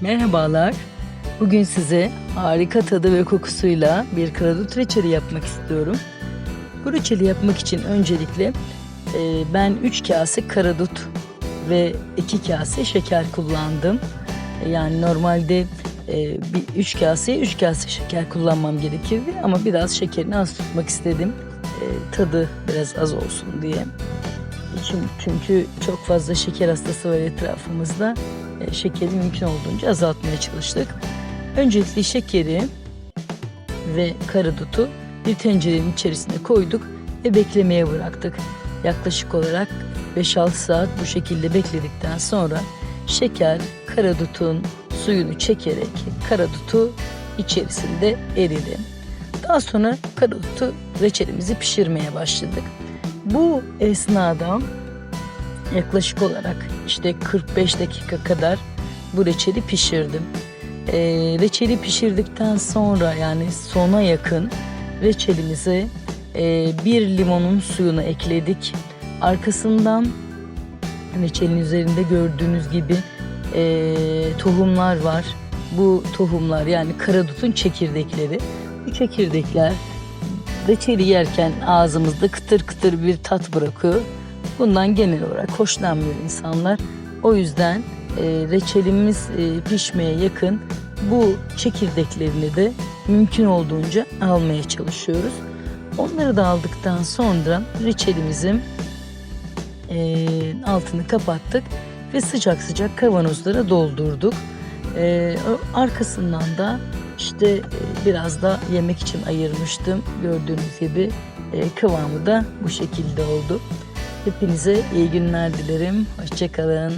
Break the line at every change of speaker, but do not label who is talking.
Merhabalar. Bugün size harika tadı ve kokusuyla bir karadut reçeli yapmak istiyorum. Bu reçeli yapmak için öncelikle e, ben 3 kase karadut ve 2 kase şeker kullandım. E, Yani normalde e, 3 kaseye 3 kase şeker kullanmam gerekirdi ama biraz şekerini az tutmak istedim. E, tadı biraz az olsun diye. Çünkü çok fazla şeker hastası var etrafımızda. E, şekeri mümkün olduğunca azaltmaya çalıştık. Öncelikle şekeri ve karadutu bir tencerenin içerisine koyduk ve beklemeye bıraktık. Yaklaşık olarak 5-6 saat bu şekilde bekledikten sonra şeker karadutun suyunu çekerek karadutu içerisinde eridi. Daha sonra karadutu reçelimizi pişirmeye başladık. Bu esnada yaklaşık olarak işte 45 dakika kadar bu reçeli pişirdim. Ee, reçeli pişirdikten sonra yani sona yakın reçelimize e, bir limonun suyunu ekledik. Arkasından reçelin üzerinde gördüğünüz gibi e, tohumlar var. Bu tohumlar yani karadutun çekirdekleri. Bu çekirdekler reçeli yerken ağzımızda kıtır kıtır bir tat bırakıyor. Bundan genel olarak hoşlanmıyor insanlar. O yüzden e, reçelimiz e, pişmeye yakın bu çekirdeklerini de mümkün olduğunca almaya çalışıyoruz. Onları da aldıktan sonra reçelimizin e, altını kapattık ve sıcak sıcak kavanozlara doldurduk. E, arkasından da işte e, biraz da yemek için ayırmıştım. Gördüğünüz gibi e, kıvamı da bu şekilde oldu. Hepinize iyi günler dilerim. Hoşçakalın.